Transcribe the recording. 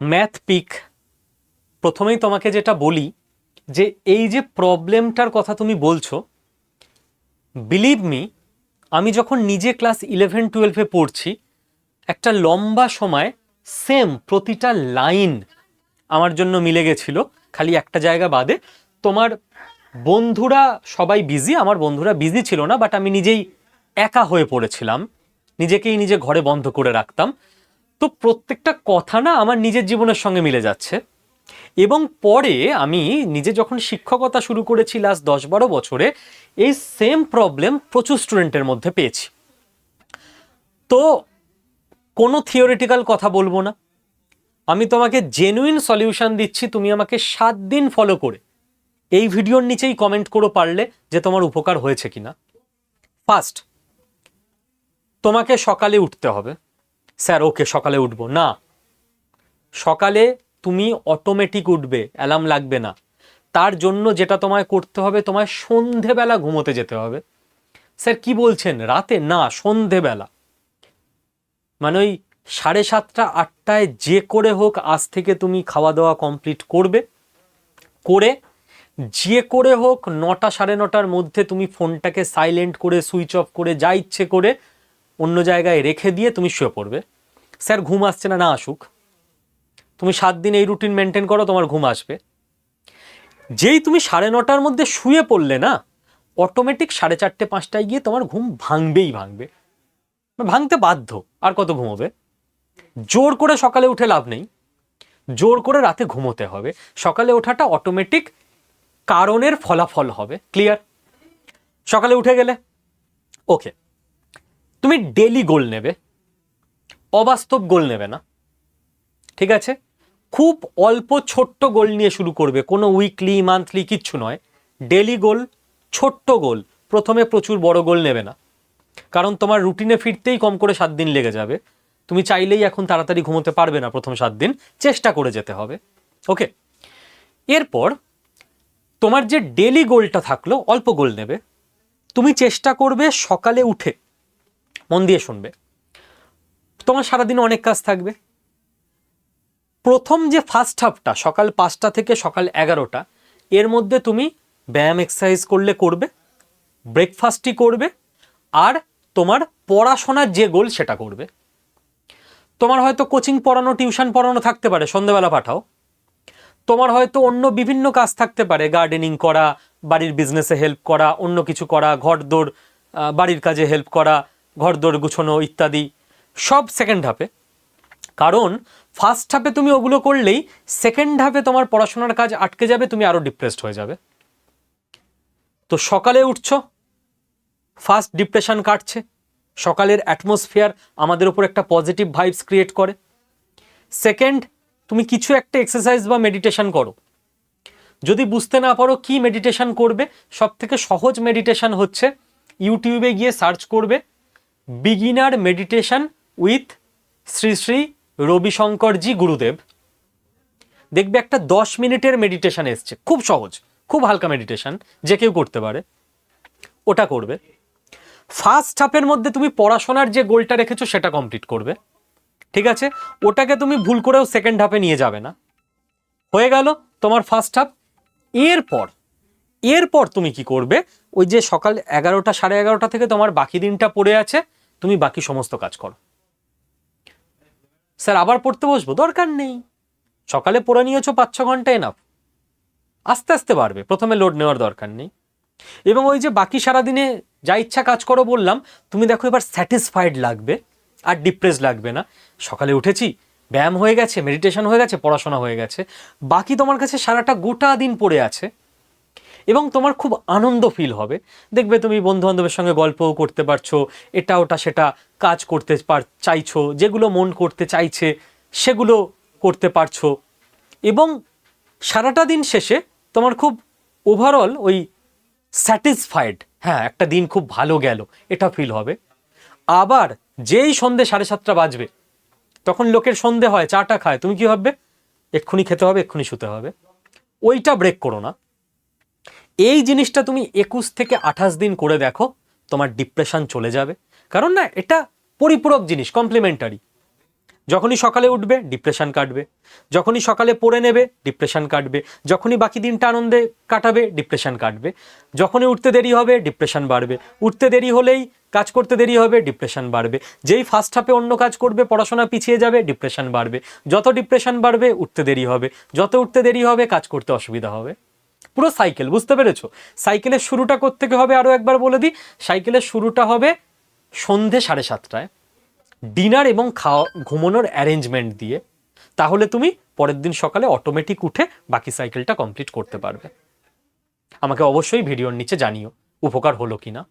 Math pick প্রথমেই তোমাকে যেটা বলি, যে এই যে প্রবলেমটার কথা তুমি বলছো বিলিভ মি আমি যখন নিজে ক্লাস ইলেভেন টুয়েলভে পড়ছি, একটা লম্বা সময় সেম প্রতিটা লাইন আমার জন্য মিলে গেছিল, খালি একটা জায়গা বাদে। তোমার বন্ধুরা সবাই বিজি আমার বন্ধুরা বিজি ছিল না বাট আমি নিজেই একা হয়ে পড়েছিলাম, নিজেকেই নিজে ঘরে বন্ধ করে রাখতাম। তো প্রত্যেকটা কথা না আমার নিজের জীবনের সঙ্গে মিলে যাচ্ছে। এবং পরে আমি নিজে যখন শিক্ষকতা শুরু করেছি লাস্ট দশ বারো বছরে, এই সেম প্রবলেম প্রচুর স্টুডেন্টের মধ্যে পেয়েছি। তো কোনো থিওরিটিক্যাল কথা বলব না। আমি তোমাকে জেনুইন সলিউশন দিচ্ছি, তুমি আমাকে সাত দিন ফলো করে। এই ভিডিওর নিচেই কমেন্ট করো পারলে যে তোমার উপকার হয়েছে কিনা। ফার্স্ট তোমাকে সকালে উঠতে হবে। স্যার, ওকে, সকালে উঠবো। না, সকালে তুমি অটোমেটিক উঠবে অ্যালার্ম লাগবে না। তার জন্য যেটা তোমায় করতে হবে, তোমায় সন্ধেবেলা ঘুমোতে যেতে হবে। স্যার, কি বলছেন? রাতে? না, সন্ধেবেলা। মানে ওই সাড়ে সাতটা, আটটায় যে করে হোক, আজ থেকে তুমি খাওয়া দাওয়া কমপ্লিট করবে। করে যে করে হোক, নটা সাড়ে নটার মধ্যে তুমি ফোনটাকে সাইলেন্ট করে সুইচ অফ করে, যা ইচ্ছে করে অন্য জায়গায় রেখে দিয়ে তুমি শুয়ে পড়বে। স্যার, ঘুম আসছে না না আসুক। তুমি সাত দিন এই রুটিন মেনটেন করো, তোমার ঘুম আসবে। যেই তুমি সাড়ে নটার মধ্যে শুয়ে পড়লে না অটোমেটিক সাড়ে চারটে, পাঁচটায় গিয়ে তোমার ঘুম ভাঙবেই ভাঙবে। ভাঙতে বাধ্য, আর কত ঘুমোবে? জোর করে সকালে উঠে লাভ নেই। জোর করে রাতে ঘুমোতে হবে। সকালে ওঠাটা অটোমেটিক কারণের ফলাফল হবে। ক্লিয়ার সকালে উঠে গেলে? ওকে তুমি ডেলি গোল নেবে, অবাস্তব গোল নেবে না, ঠিক আছে? খুব অল্প ছোট্ট গোল নিয়ে শুরু করবে, কোনো উইকলি মান্থলি কিচ্ছু নয়। ডেলি গোল ছোট্ট গোল প্রথমে প্রচুর বড় গোল নেবে না। কারণ তোমার রুটিনে ফিরতেই কম করে সাত দিন লেগে যাবে। তুমি চাইলেই এখন তাড়াতাড়ি ঘুমোতে পারবে না প্রথম সাত দিন, চেষ্টা করে যেতে হবে। ওকে এরপর, তোমার যে ডেলি গোলটা থাকল, অল্প গোল নেবে। তুমি চেষ্টা করবে সকালে উঠে মন দিয়ে শুনবে। তোমার সারাদিন অনেক কাজ থাকবে। প্রথম যে ফার্স্ট হাফটা সকাল পাঁচটা থেকে সকাল এগারোটা এর মধ্যে তুমি ব্যায়াম এক্সারসাইজ করলে করবে ব্রেকফাস্টই করবে আর তোমার পড়াশোনার যে গোল সেটা করবে। তোমার হয়তো কোচিং পড়ানো টিউশন পড়ানো থাকতে পারে সন্ধ্যাবেলা পাঠাও। তোমার হয়তো অন্য বিভিন্ন কাজ থাকতে পারে গার্ডেনিং করা বাড়ির বিজনেসে হেল্প করা অন্য কিছু করা ঘরদোর আহ, বাড়ির কাজে হেল্প করা ঘরদোর গুছানো ইত্যাদি, সব সেকেন্ড হাফে কারণ ফার্স্ট হাফে তুমি ওগুলো করলেই সেকেন্ড হাফে তোমার পড়াশোনার কাজ আটকে যাবে, তুমি আরও ডিপ্রেসড হয়ে যাবে। তো সকালে উঠছো ফার্স্ট ডিপ্রেশন কাটছে, সকালের অ্যাটমসফিয়ার আমাদের উপর একটা পজিটিভ ভাইবস ক্রিয়েট করে। সেকেন্ড তুমি কিছু একটা এক্সারসাইজ বা মেডিটেশন করো। যদি বুঝতে না পারো কি মেডিটেশন করবে সব থেকে সহজ মেডিটেশন হচ্ছে ইউটিউবে গিয়ে সার্চ করবে beginner meditation with Sri Sri Ravishankarji Gurudev দেখবে একটা দশ মিনিটের মেডিটেশন এসছে। খুব সহজ, খুব হালকা মেডিটেশন যে কেউ করতে পারে। ওটা করবে। ফার্স্ট হাফের মধ্যে তুমি পড়াশোনার যে গোলটা রেখেছো, সেটা কমপ্লিট করবে। ঠিক আছে? ওটাকে তুমি ভুল করেও সেকেন্ড হাফে নিয়ে যাবে না। হয়ে গেল তোমার ফার্স্ট হাফ এরপর এরপর তুমি কি করবে? ওই যে সকাল এগারোটা, সাড়ে এগারোটা থেকে তোমার বাকি দিনটা পড়ে আছে। তুমি বাকি সমস্ত কাজ করো। স্যার, আবার পড়তে বসবো? দরকার নেই। সকালে পড়ে নিয়েছো পাঁচ ছ ঘণ্টা এনাফ আস্তে আস্তে বাড়বে। প্রথমে লোড নেওয়ার দরকার নেই। এবং ওই যে বাকি সারাদিনে যা ইচ্ছা কাজ করো বললাম, তুমি দেখো এবার স্যাটিসফাইড লাগবে, আর ডিপ্রেস লাগবে না। সকালে উঠেছি, ব্যায়াম হয়ে গেছে মেডিটেশন হয়ে গেছে, পড়াশোনা হয়ে গেছে। বাকি তোমার কাছে সারাটা গোটা দিন পড়ে আছে। এবং তোমার খুব আনন্দ ফিল হবে। দেখবে তুমি বন্ধু বান্ধবের সঙ্গে গল্পও করতে পারছ এটা ওটা সেটা কাজ করতে পার চাইছো, যেগুলো মন করতে চাইছে, সেগুলো করতে পারছ। এবং সারাটা দিন শেষে তোমার খুব ওভারঅল ওই স্যাটিসফাইড হ্যাঁ একটা দিন খুব ভালো গেল, এটা ফিল হবে। আবার যেই সন্ধে সাড়ে সাতটা বাজবে, তখন লোকের সন্ধে হয় চাটা খায়, তুমি কি ভাববে? এক্ষুনি খেতে হবে, এক্ষুনি শুতে হবে। ওইটা ব্রেক করো না। এই জিনিসটা তুমি একুশ থেকে আঠাশ দিন করে দেখো, তোমার ডিপ্রেশন চলে যাবে। কারণ না, এটা পরিপূরক জিনিস কমপ্লিমেন্টারি যখনই সকালে উঠবে ডিপ্রেশন কাটবে। যখনই সকালে পড়ে নেবে ডিপ্রেশন কাটবে। যখনই বাকি দিনটা আনন্দে কাটাবে ডিপ্রেশন কাটবে। যখনই উঠতে দেরি হবে ডিপ্রেশন বাড়বে। উঠতে দেরি হলেই কাজ করতে দেরি হবে ডিপ্রেশন বাড়বে। যেই ফার্স্ট হাফে অন্য কাজ করবে, পড়াশোনা পিছিয়ে যাবে ডিপ্রেশন বাড়বে। যত ডিপ্রেশন বাড়বে, উঠতে দেরি হবে। যত উঠতে দেরি হবে, কাজ করতে অসুবিধা হবে। পুরো সাইকেল, বুঝতে পেরেছ? সাইকেলের শুরুটা থেকে হবে আরও একবার বলে দিই? সাইকেলের শুরুটা হবে সন্ধে সাড়ে সাতটায়। ডিনার এবং খাওয়া, ঘুমানোর অ্যারেঞ্জমেন্ট দিয়ে। তাহলে তুমি পরের দিন সকালে অটোমেটিক উঠে বাকি সাইকেলটা কমপ্লিট করতে পারবে। আমাকে অবশ্যই ভিডিওর নিচে জানিও, উপকার হলো কিনা।